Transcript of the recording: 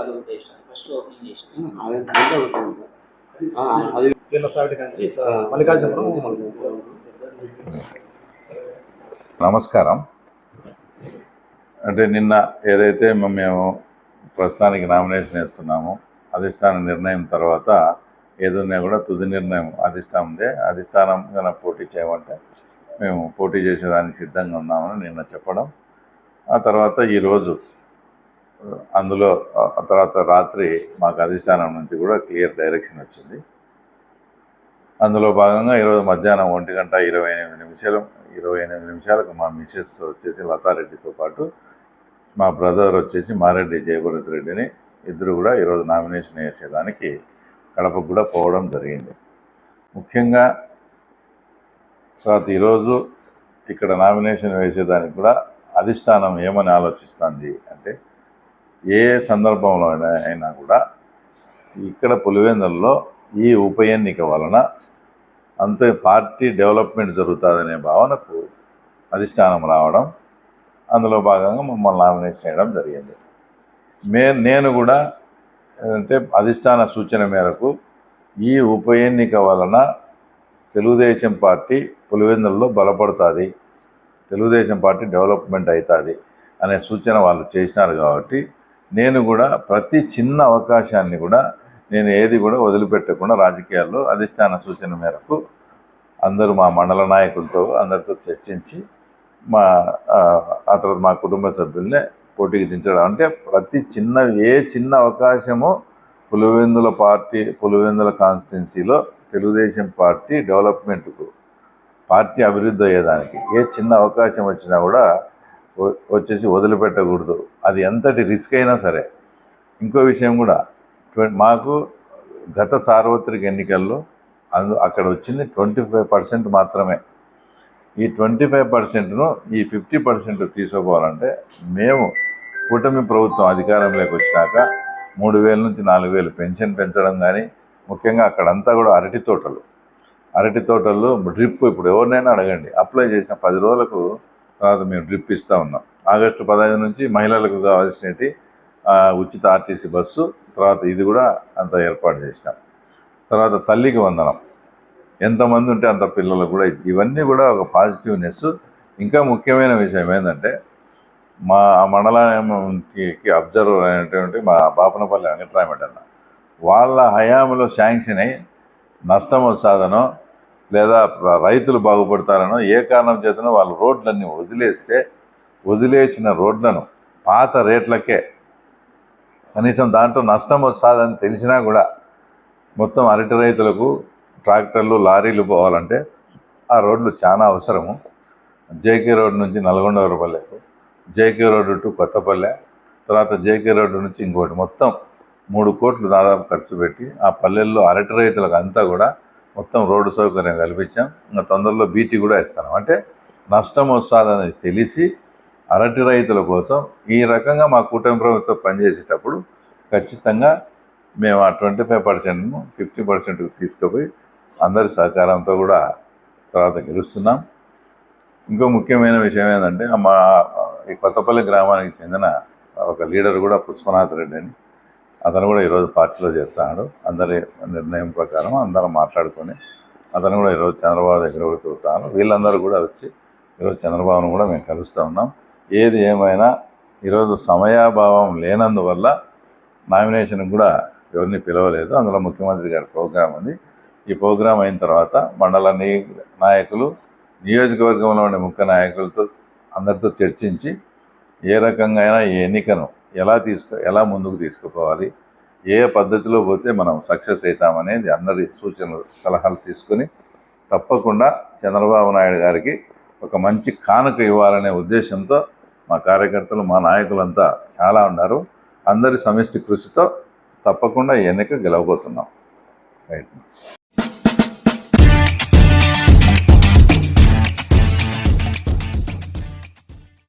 అది ఒకటి first opening నమస్కారం. అంటే నిన్న ఏదైతే మేము ప్రస్తుతానికి నామినేషన్ వేస్తున్నామో అధిష్టాన నిర్ణయం తర్వాత ఏదన్నా కూడా తుది నిర్ణయం అధిష్టానందే అధిష్టానంగా పోటీ చేయమంటే మేము పోటీ చేసేదానికి సిద్ధంగా ఉన్నామని నిన్న చెప్పడం. ఆ తర్వాత ఈరోజు అందులో ఆ తర్వాత రాత్రి మాకు అధిష్టానం నుంచి కూడా క్లియర్ డైరెక్షన్ వచ్చింది. అందులో భాగంగా ఈరోజు మధ్యాహ్నం ఒంటి గంట ఇరవై ఎనిమిది నిమిషాలు ఇరవై ఎనిమిది నిమిషాలకు మా మిసెస్ వచ్చేసి లతారెడ్డితో పాటు మా బ్రదర్ వచ్చేసి మారెడ్డి జయభరత్ రెడ్డిని ఇద్దరు కూడా ఈరోజు నామినేషన్ వేసేదానికి కడపకు కూడా పోవడం జరిగింది. ముఖ్యంగా తర్వాత ఈరోజు ఇక్కడ నామినేషన్ వేసేదానికి కూడా అధిష్టానం ఏమని ఆలోచిస్తుంది అంటే ఏ సందర్భంలో అయినా అయినా కూడా ఇక్కడ పులివెందుల్లో ఈ ఉప ఎన్నిక వలన అంతే పార్టీ డెవలప్మెంట్ జరుగుతుందనే భావనకు అధిష్టానం రావడం అందులో భాగంగా మమ్మల్ని నామినేషన్ చేయడం జరిగింది. మే నేను కూడా అంటే అధిష్టాన సూచన మేరకు ఈ ఉప ఎన్నిక వలన తెలుగుదేశం పార్టీ పులివెందుల్లో బలపడుతుంది తెలుగుదేశం పార్టీ డెవలప్మెంట్ అవుతుంది అనే సూచన వాళ్ళు చేసినారు కాబట్టి నేను కూడా ప్రతి చిన్న అవకాశాన్ని కూడా నేను ఏది కూడా వదిలిపెట్టకుండా రాజకీయాల్లో అధిష్టాన సూచన మేరకు అందరూ మా మండల నాయకులతో అందరితో చర్చించి మా ఆ తర్వాత మా కుటుంబ సభ్యుల్ని పోటీకి దించడం. అంటే ప్రతి చిన్న ఏ చిన్న అవకాశము పులివెందుల పార్టీ పులివెందుల కాన్స్టిట్యున్సీలో తెలుగుదేశం పార్టీ డెవలప్మెంట్కు పార్టీ అభివృద్ధి అయ్యేదానికి ఏ చిన్న అవకాశం వచ్చినా కూడా వచ్చేసి వదిలిపెట్టకూడదు. అది ఎంతటి రిస్క్ అయినా సరే. ఇంకో విషయం కూడా మాకు గత సార్వత్రిక ఎన్నికల్లో అందు అక్కడ వచ్చింది ట్వంటీ ఫైవ్ పర్సెంట్ మాత్రమే. ఈ ట్వంటీ ఫైవ్ పర్సెంట్ను ఈ ఫిఫ్టీ పర్సెంట్ తీసుకోవాలంటే మేము కూటమి ప్రభుత్వం అధికారంలోకి వచ్చినాక మూడు వేల నుంచి నాలుగు వేలు పెన్షన్ పెంచడం కానీ ముఖ్యంగా అక్కడంతా కూడా అరటి తోటలు. అరటి తోటల్లో డ్రిప్ ఇప్పుడు ఎవరినైనా అడగండి. అప్లై చేసిన పది రోజులకు తర్వాత మేము డ్రిప్ ఇస్తూ ఉన్నాం. ఆగస్టు పదహైదు నుంచి మహిళలకు కావాల్సినటి ఉచిత ఆర్టీసీ బస్సు తర్వాత ఇది కూడా అంత ఏర్పాటు చేసినాం. తర్వాత తల్లికి వందనం. ఎంతమంది ఉంటే అంత పిల్లలకు కూడా ఇవన్నీ కూడా ఒక పాజిటివ్నెస్. ఇంకా ముఖ్యమైన విషయం ఏంటంటే మా మండలానికి అబ్జర్వర్ అయినటువంటి మా బాపనపల్లి వెంకటరామరెడ్డి అన్న వాళ్ళ హయాంలో శాంక్షన్ అయి నష్టం సాధనం లేదా రైతులు బాగుపడతారనో ఏ కారణం చేతనో వాళ్ళు రోడ్లన్నీ వదిలేస్తే వదిలేసిన రోడ్లను పాత రేట్లకే కనీసం దాంట్లో నష్టం వస్తుందని తెలిసినా కూడా మొత్తం అరటి రైతులకు ట్రాక్టర్లు లారీలు పోవాలంటే ఆ రోడ్లు చాలా అవసరము. జేకే రోడ్ నుంచి నల్గొండవరపల్లెకు జేకే రోడ్డు టు కొత్తపల్లె తర్వాత జేకే రోడ్డు నుంచి ఇంకోటి. మొత్తం మూడు కోట్లు దాదాపు ఖర్చు పెట్టి ఆ పల్లెల్లో అరటి రైతులకు అంతా కూడా మొత్తం రోడ్డు సౌకర్యం కల్పించాం. ఇంకా తొందరలో బీటీ కూడా ఇస్తాను అంటే నష్టం వస్తుందని తెలిసి అరటి రైతుల కోసం ఈ రకంగా మా కూటమి ప్రభుత్వం పనిచేసేటప్పుడు ఖచ్చితంగా మేము ఆ ట్వంటీ ఫైవ్ పర్సెంట్ను ఫిఫ్టీ పర్సెంట్కి తీసుకుపోయి అందరి సహకారంతో కూడా తర్వాత గెలుస్తున్నాం. ఇంకో ముఖ్యమైన విషయం ఏంటంటే మా ఈ కొత్తపల్లి గ్రామానికి చెందిన ఒక లీడర్ కూడా పుష్పనాథ్ రెడ్డి అని. అతను కూడా ఈరోజు పార్టీలో చేస్తున్నాడు. అందరి నిర్ణయం ప్రకారం అందరం మాట్లాడుకొని అతను కూడా ఈరోజు చంద్రబాబు దగ్గర కూడా చూస్తాను. వీళ్ళందరూ కూడా వచ్చి ఈరోజు చంద్రబాబును కూడా మేము కలుస్తూ ఉన్నాం. ఏది ఏమైనా ఈరోజు సమయాభావం లేనందువల్ల నామినేషన్ కూడా ఎవరిని పిలవలేదు. అందులో ముఖ్యమంత్రి గారి ప్రోగ్రాం ఉంది. ఈ ప్రోగ్రాం అయిన తర్వాత మండల నాయకులు నియోజకవర్గంలో ఉండే ముఖ్య నాయకులతో అందరితో చర్చించి ఏ రకంగా అయినా ఈ ఎన్నికను ఎలా తీసుకు ఎలా ముందుకు తీసుకుపోవాలి ఏ పద్ధతిలో పోతే మనం సక్సెస్ అవుతామనేది అందరి సూచనలు సలహాలు తీసుకొని తప్పకుండా చంద్రబాబు నాయుడు గారికి ఒక మంచి కానుక ఇవ్వాలనే ఉద్దేశంతో మా కార్యకర్తలు మా నాయకులంతా చాలా ఉన్నారు. అందరి సమిష్టి కృషితో తప్పకుండా ఈ ఎన్నిక గెలవబోతున్నాం. రైట్.